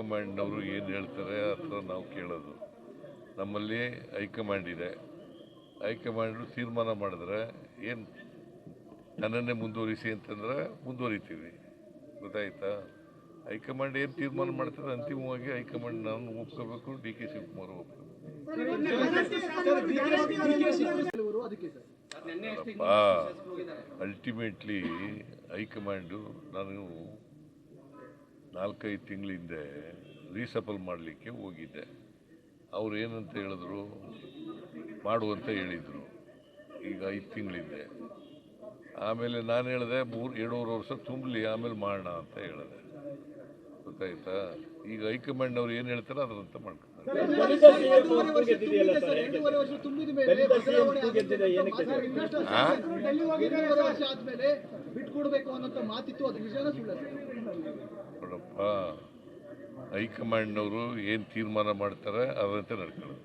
ಹೈಕಮಾಂಡ್ನವರು ಏನು ಹೇಳ್ತಾರೆ ಅಥವಾ ನಾವು ಕೇಳೋದು. ನಮ್ಮಲ್ಲಿ ಹೈಕಮಾಂಡ್ ಇದೆ. ಹೈಕಮಾಂಡು ತೀರ್ಮಾನ ಮಾಡಿದ್ರೆ ಏನು ನನ್ನನ್ನೇ ಮುಂದುವರಿಸಿ ಅಂತಂದ್ರೆ ಮುಂದುವರಿತೀವಿ. ಗೊತ್ತಾಯ್ತಾ? ಹೈಕಮಾಂಡ್ ಏನು ತೀರ್ಮಾನ ಮಾಡ್ತಾರೆ ಅಂತಿಮವಾಗಿ ಹೈಕಮಾಂಡ್ ನಾನು ಒಪ್ಕೋಬೇಕು, ಡಿ ಕೆ ಶಿವಕುಮಾರ್ ಒಪ್ಕೋಬೇಕು. ಅಲ್ಟಿಮೇಟ್ಲಿ ಹೈಕಮಾಂಡು ನಾನು ನಾಲ್ಕೈದು ತಿಂಗಳ ಹಿಂದೆ ರೀಸಫಲ್ ಮಾಡಲಿಕ್ಕೆ ಹೋಗಿದ್ದೆ ಅವ್ರು ಏನಂತ ಹೇಳಿದ್ರು ಮಾಡುವಂತ ಹೇಳಿದರು ಈಗ ಐದು ತಿಂಗಳಿದ್ದೆ ಆಮೇಲೆ ನಾನು ಹೇಳಿದೆ ಮೂರು ಎರಡೂವರೆ ವರ್ಷ ತುಂಬಲಿ ಆಮೇಲೆ ಮಾಡೋಣ ಅಂತ ಹೇಳಿದೆ ಗೊತ್ತಾಯ್ತಾ ಈಗ ಹೈಕಮಾಂಡ್ನವ್ರು ಏನು ಹೇಳ್ತಾರೆ ಅದರಂತ ಮಾಡ್ತಾರೆ ಬಿಟ್ಕೊಡ್ಬೇಕು ಅನ್ನೋ ಮಾತಿತ್ತು ಅದು ನಿಜಾನ ಸುಳ್ಳ ನೋಡಪ್ಪ ಹೈಕಮಾಂಡ್ನವರು ಏನು ತೀರ್ಮಾನ ಮಾಡ್ತಾರೆ ಅದರಂತೆ ನಡ್ಕೊಳ್ಳೋದು.